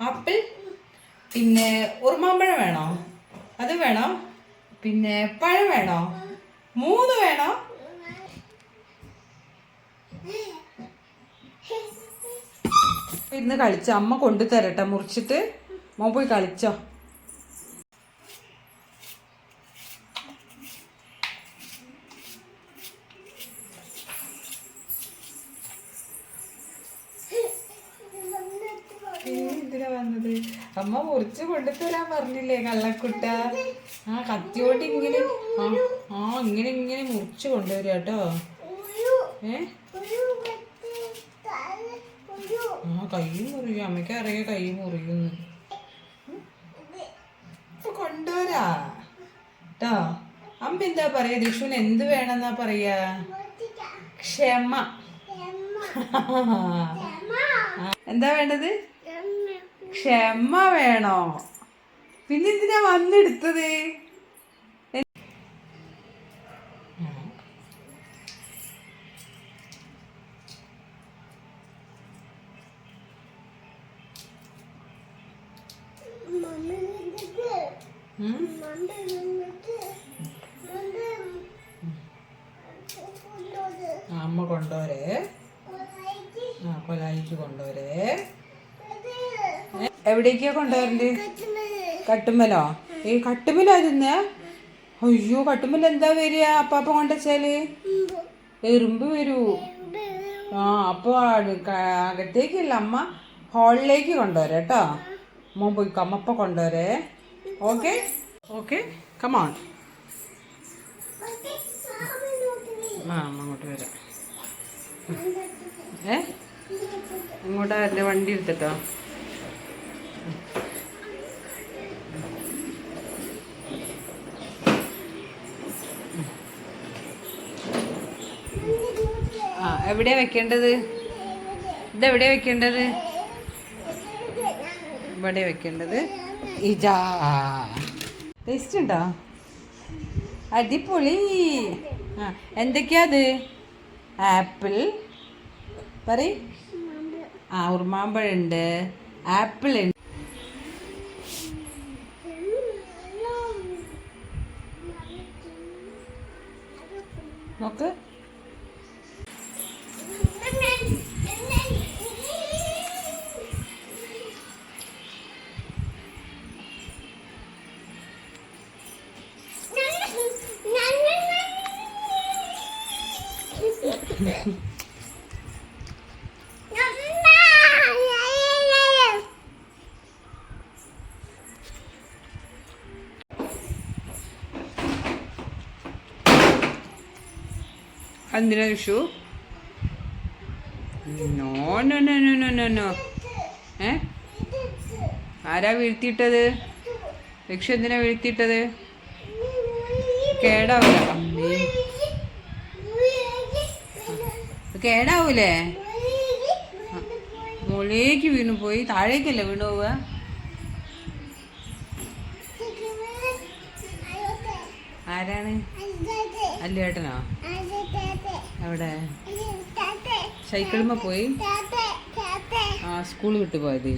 Apple പിന്നെ ഉറുമാമ്പഴം വേണോ? അത് വേണോ? പിന്നെ പഴം വേണോ? മൂന്ന് വേണോ? ഇന്ന് കളിച്ചോ. അമ്മ കൊണ്ടുതരട്ടെ മുറിച്ചിട്ട്. മോൻ പോയി കളിച്ചോ. എന്തിനാ വന്നത്? അമ്മ മുറിച്ച് കൊണ്ടുതരാൻ പറഞ്ഞില്ലേ കള്ളക്കുട്ട? ആ കത്തിയോട്ട് ഇങ്ങനെ ആ ഇങ്ങനെ ഇങ്ങനെ മുറിച്ച് കൊണ്ടുവരിക കേട്ടോ. ഏ? ആ കൈ മുറിയും. അമ്മയ്ക്ക് അറിയാം കൈ മുറിയുന്നു. ഇപ്പൊ കൊണ്ടുവരാ. കേട്ടോ അമ്മ എന്താ പറയാ? ദിഷുവിന് എന്ത് വേണമെന്നാ പറയാ? ക്ഷമ. എന്താ വേണ്ടത്? ക്ഷമ വേണോ? പിന്നെ എന്തിനാ വന്നെടുത്തത് അമ്മ കൊണ്ടോരേ ആ കൊലായിക്ക് കൊണ്ടോരേ എവിടേക്കാ കൊണ്ടുവരണ്ട് കട്ടുമ്മലോ. ഈ കട്ടുമ്മലോ തിന്നെ അയ്യോ കട്ടുമ്മൽ എന്താ വരിക? അപ്പാപ്പ കൊണ്ടുവച്ചാൽ? എറുമ്പ് വരൂ. ആ അപ്പൊ അകത്തേക്കല്ല അമ്മ ഹാളിലേക്ക് കൊണ്ടുവരാം കേട്ടോ. അമ്മ പോയി കമ്മപ്പ കൊണ്ടുവരേ. ഓക്കെ? ഓക്കെ? കമോൺ ആ അമ്മ അങ്ങോട്ട് വരാം. ഏ? ഇങ്ങോട്ട് എന്റെ വണ്ടി എടുത്തിട്ടോ ആ എവിടെയാ വെക്കേണ്ടത്? ഇതെവിടെയാ വെക്കേണ്ടത്? ഇവിടെ വെക്കേണ്ടത്. ഇജാ. ടേസ്റ്റ് ഉണ്ടോ? അടിപൊളി. ആ എന്തൊക്കെയാത് ആപ്പിൾ. പറ ആ ഉറുമാമ്പഴുണ്ട് ആപ്പിൾ ഉണ്ട് നോക്ക്. എന്തിനാ Vishu? No no no no no no no. ഏ? ആരാ വീഴ്ത്തിയിട്ടത്? വിഷു എന്തിനാ വീഴ്ത്തിയിട്ടത്? കേടാവില്ല അമ്മേ. കേടാവൂലേ? മുകളിലേക്ക് വീണു പോയി. താഴേക്കല്ലേ വീണു പോവുക? ആരാണ്? അല്ലേട്ടനോ? എവിടെ? സൈക്കിളുമ്പോ പോയി? ആ സ്കൂൾ വിട്ടു പോയത്.